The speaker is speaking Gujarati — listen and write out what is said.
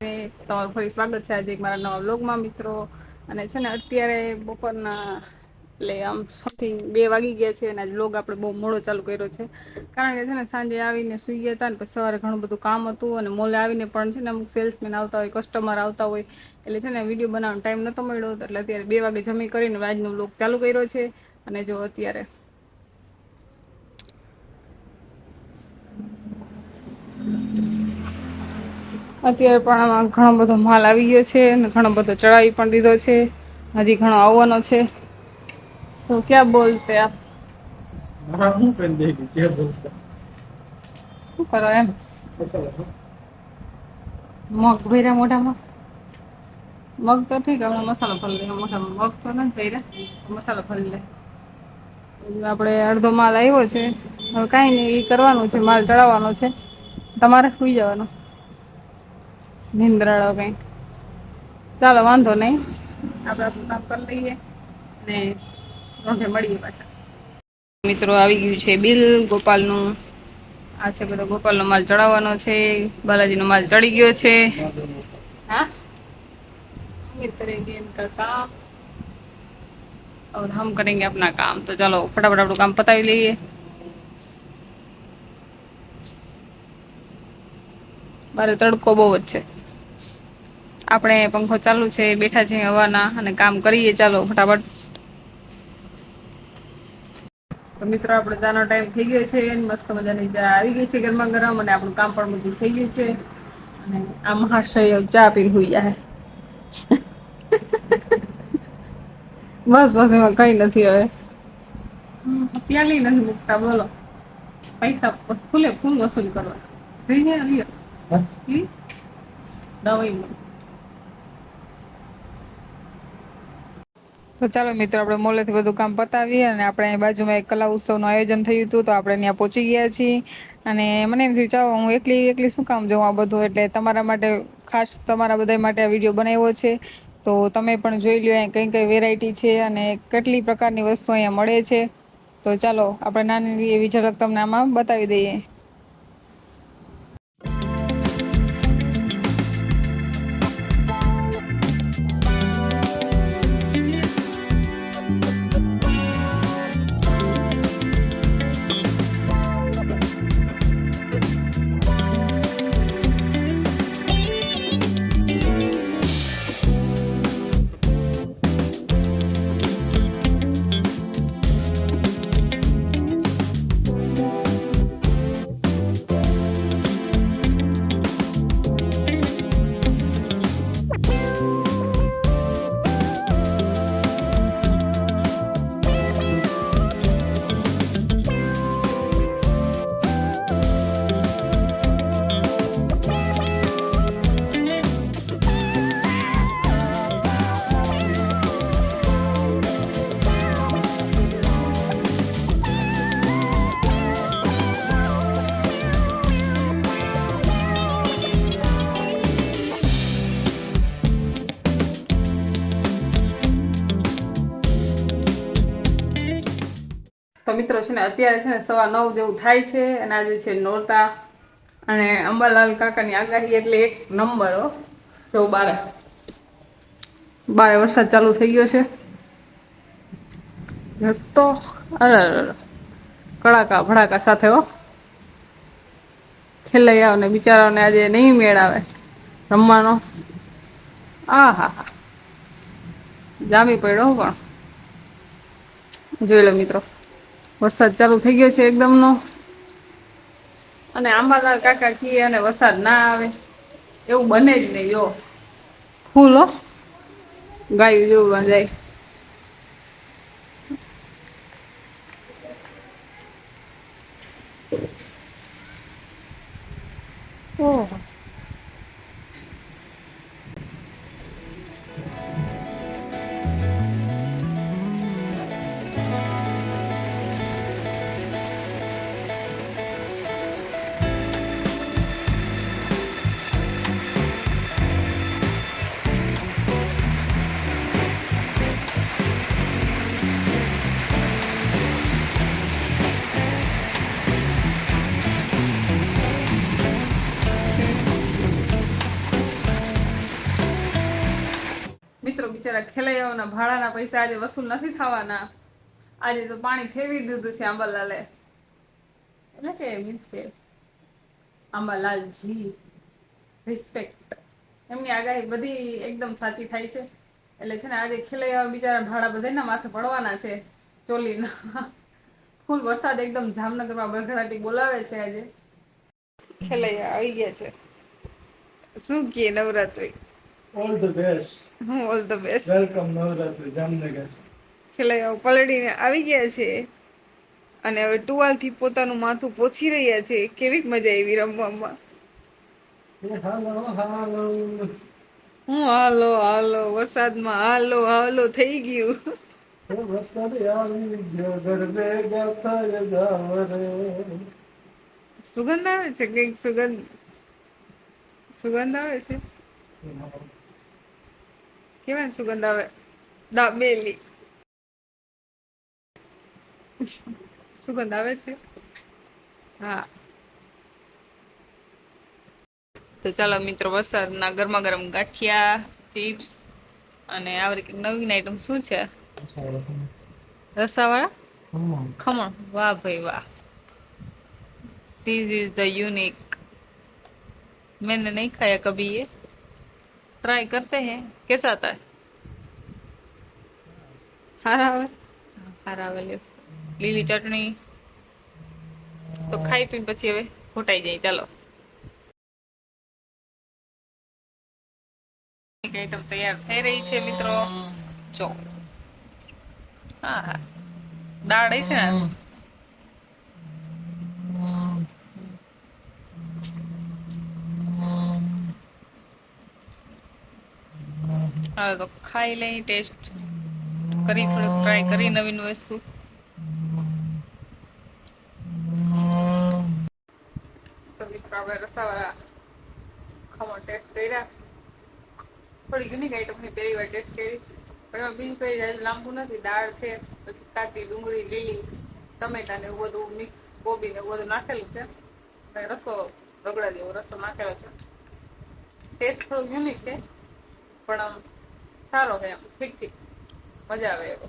તમારું ફરી સ્વાગત છે આજે મારા નવા વ્લોગમાં, મિત્રો. અને છે ને, અત્યારે બપોરના, એટલે આમ સમથિંગ બે વાગી ગયા છે અને વ્લોગ આપણે બહુ મોડો ચાલુ કર્યો છે. કારણ કે છે ને, સાંજે આવીને સુઈ ગયા હતા ને, પછી સવારે ઘણું બધું કામ હતું અને મોલે આવીને પણ છે ને, અમુક સેલ્સમેન આવતા હોય કસ્ટમર આવતા હોય, એટલે છે ને વીડિયો બનાવવાનો ટાઈમ નહોતો મળ્યો. એટલે અત્યારે બે વાગે જમી કરીને આજનો વ્લોગ ચાલુ કર્યો છે. અને જો અત્યારે અત્યારે પણ આમાં ઘણો બધો માલ આવી ગયો છે અને ઘણો બધો ચડાવી પણ દીધો છે. હજી ઘણો આવવાનો છે. તો ક્યાં બોલતે આપ? શું કરો એમ? મગ ભર્યા મોઢામાં? મગ તો ઠીક હમણાં મસાલો ભરી લે મોઢામાં મગ તો નથી ભર્યા. મસાલો ભરી લે આપણે અડધો માલ આવ્યો છે. હવે કાંઈ નહીં એ કરવાનું છે માલ ચડાવવાનો છે. તમારે સુઈ જવાનો. નિંદ્રાળો કંઈ ચાલો વાંધો નહીં આપણે આપણું કામ કરી લઈએ ને રોંઢે મળીએ પાછા મિત્રો આવી ગયું છે બિલ ગોપાલનું આ છે બધો ગોપાલનો માલ ચડાવવાનો છે બાલાજીનો માલ ચડી ગયો છે हाँ ये करेंगे इनका काम और हम करेंगे अपना काम तो चलो फटाफट આપણું કામ પતાવી લઈએ બારે તડકો બહુ જ છે આપણે પંખો ચાલુ છે બેઠા છે હવાના અને કામ કરીએ. ચાલો ફટાફટ. તો મિત્રો આપણે ચાનો ટાઈમ થઈ ગયો છે મસ્ત મજાની ચા આવી ગઈ છે ગરમા ગરમ અને આપણું કામ પણ બધું થઈ ગયું છે. અને આ મહાશય ચા પી હોઈ જાય. બસ બસ એમાં કઈ નથી હવે. પ્યાલી નથી મૂકતા બોલો. પૈસા ફૂલે ફૂલ વસૂલ કરવા. થઈ દવાઈ તો ચાલો મિત્રો, આપણે મોલેથી બધું કામ પતાવીએ અને આપણે અહીં બાજુમાં એક કલા ઉત્સવનું આયોજન થયું હતું, તો આપણે ત્યાં પહોંચી ગયા છીએ. અને મને એમ થયું, ચાલો, હું એકલી એકલી શું કામ જોઉં આ બધું? એટલે તમારા માટે ખાસ તમારા બધા માટે આ વીડિયો બનાવ્યો છે. તો તમે પણ જોઈ લો અહીં કઈ કઈ વેરાયટી છે અને કેટલી પ્રકારની વસ્તુ અહીંયા મળે છે. તો ચાલો, આપણે નાની એવી ઝલક તમને આમાં બતાવી દઈએ. તો મિત્રો છે ને, અત્યારે છે ને સવા નવ જેવું થાય છે અને આજે છે નોરતા અને અંબાલાલ કાકાની આગાહી એટલે એક નંબર, હો. જો બારે. બારે વરસાદ ચાલુ થઈ ગયો છે. તો અરે. કડાકા ભડાકા સાથે, હો. ખેલાઈ ને બિચારાઓને આજે નહીં મેળ આવે રમવાનો. આ હા હા જામી પડ્યો પણ. જોઈ લો મિત્રો. વરસાદ ચાલુ થઈ ગયો છે એકદમનો. અને આંબાલાલ કાકા કીએ અને વરસાદ ના આવે. એવું બને જ નહીં જો ફૂલો ગાયું જોવા જાય. બિચારા ખેલૈયાઓના ભાડાના પૈસા આજે વસૂલ નથી થવાના. આજે તો પાણી ફેરવી દીધું છે આંબાલાલે એટલે કે મીન્સ કે આંબાલાલજી રિસ્પેક્ટ એમની આગાહી બધી એકદમ સાચી થાય છે. એટલે છે ને આજે ખેલૈયા બિચારા ભાડા બધાના માથે પડવાના છે. ચોલીના. ફૂલ વરસાદ એકદમ જામનગરમાં બગડાટી બોલાવે છે આજે. ખેલૈયા આવી ગયા છે. શું કે નવરાત્રી? ઓલ ધ બેસ્ટ હું all the best welcome Navratri Jamnagar ખેલૈયાઓ પલડીને આવી ગયા છે અને હવે ટુવાલથી પોતાનું માથું પોછી રહ્યા છે. કેવી મજા આવી રમવામાં. હું હાલો હાલો વરસાદમાં હાલો હાલો થઈ ગયું. સુગંધ આવે છે કંઈક સુગંધ? સુગંધ આવે છે? કેવાય સુગંધ આવે દાબેલી. સુગંધ આવે છે? હા. તો ચાલો મિત્રો વરસાદના ગરમા ગરમ ગાંઠિયા ચિપ્સ અને આવરી કઈ નવીન આઈટમ શું છે? રસાવાળા? ખમણ. વાહ ભાઈ વાહ. ધીસ ઇઝ ધ યુનિક મેં નહીં ખાયા કભી એ. ट्राई करते हैं कैसा आता है हारा આવે હારા આવે લ્યો લીલી ચટણી તો ખાઈ પીને પછી હવે ફૂટાઈ જાય ચાલો એક આઈટમ તૈયાર થઈ રહી છે મિત્રો જો હા હા દાળ છે ને હવે તો ખાઈ લઈ, ટેસ્ટ કરી, થોડુંક ટ્રાય કરી નવીન વસ્તુ. આપણે રસાવાળા ખમણ ટેસ્ટ કર્યા. થોડી યુનિક આઈટમની પહેલી વાર ટેસ્ટ કરી. પણ એમાં બીજું લાંબુ નથી. દાળ છે, પછી કાચી ડુંગળી, લીલી, ટમેટા ને એવું બધું મિક્સ કોબી ને એવું બધું નાખેલું છે. અને રસો રગડા જેવો રસો નાખેલો છે. ટેસ્ટ થોડુંક યુનિક છે, પણ સારો છે ઠીક ઠીક. મજા આવે એવો.